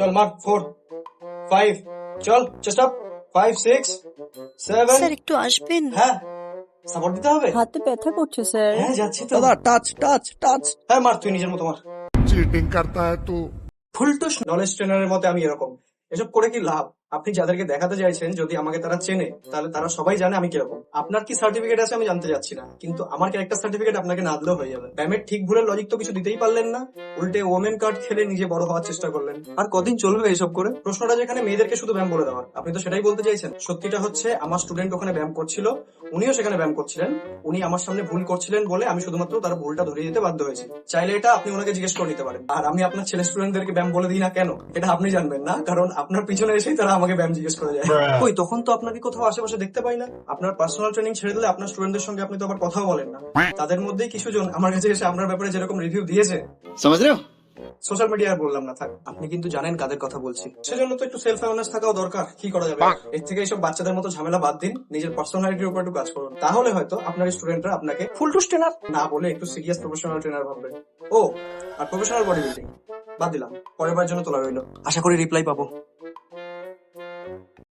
চল mark four five চল চেষ্টা ফাইভ সিক্স সেভেন। স্যার একটু আসবেন। হ্যাঁ সাপোর্ট দিতে হবে? হাতে ব্যথা করছে স্যার। হ্যাঁ যাচ্ছি তো। দাদা টাচ টাচ টাচ হ্যাঁ মার তুই নিজের মতো মার। চিটিং করতা হ্যায় তু। ফুলটুস নলেজ ট্রেনারের মতে আমি এরকম। এসব করে কি লাভ? আপনি যাদেরকে দেখাতে চাইছেন, যদি আমাকে তারা চেনে, তাহলে তারা সবাই জানে আমি কীরকম। আপনার কি সার্টিফিকেট আছে আমি জানতে যাচ্ছি না। কিন্তু আমার ক্যারেক্টার সার্টিফিকেট আপনাকে না দিলেও হয়ে যাবে। ব্যামের ঠিক ভুলের লজিক তো কিছু দিতেই পারলেন না। উল্টে ওমেন কার্ড খেলে নিজে বড় হওয়ার চেষ্টা করলেন। আর কদিন চলবে এইসব করে? প্রশ্নটা যেখানে মেয়েদেরকে শুধু ব্যায়াম বলে দেওয়ার। আপনি তো সেটাই বলতে চাইছেন। সত্যিটা হচ্ছে, আমার স্টুডেন্ট ওখানে ব্যায়াম করছিল। উনিও সেখানে ব্যায়াম করছিলেন। উনি আমার সামনে ভুল করছিলেন বলে আমি শুধুমাত্র তার ভুলটা ধরিয়ে দিতে বাধ্য হয়েছি। চাইলে এটা আপনি ওনাকে জিজ্ঞেস করে নিতে পারেন। আর আমি আপনার ছেলে স্টুডেন্টদেরকে ব্যায়াম বলে দিই না কেন? এটা আপনি জানবেন না। কারণ আপনার পিছনে এসেই তারা আমাকে ব্যায়াম জিজ্ঞেস করে যায়। ওই তখন তো আপনাকে কোথাও আশেপাশে দেখতে পাই না। আপনার পার্সোনাল ট্রেনিং ছেড়ে দিলে আপনার স্টুডেন্টদের সঙ্গে আপনি তো আবার কথাও বলেন না। তাদের মধ্যেই কিছুজন আমার কাছে এসে আপনার ব্যাপারে যেরকম রিভিউ দিয়েছে। সমাজ সোশ্যাল মিডিয়া বললাম না থাক। আপনি কিন্তু জানেন কাদের কথা বলছি। সেজন্য তো একটু সেলফ অ্যাওয়ারনেস থাকাও দরকার। কি করা যাবে? এর থেকে এইসব বাচ্চাদের মতো ঝামেলা বাদ দিন। নিজের পার্সোনালিটির উপর একটু কাজ করুন। তাহলে হয়তো আপনার স্টুডেন্টরা আপনাকে ফুল টু ট্রেনার না বলে একটু সিরিয়াস প্রফেশনাল ট্রেনার ভাববে। ও আর প্রফেশনাল বডি বিল্ডিং বাদ দিলাম। পরের বার জন্য তোলা রইল। আশা করি রিপ্লাই পাবো।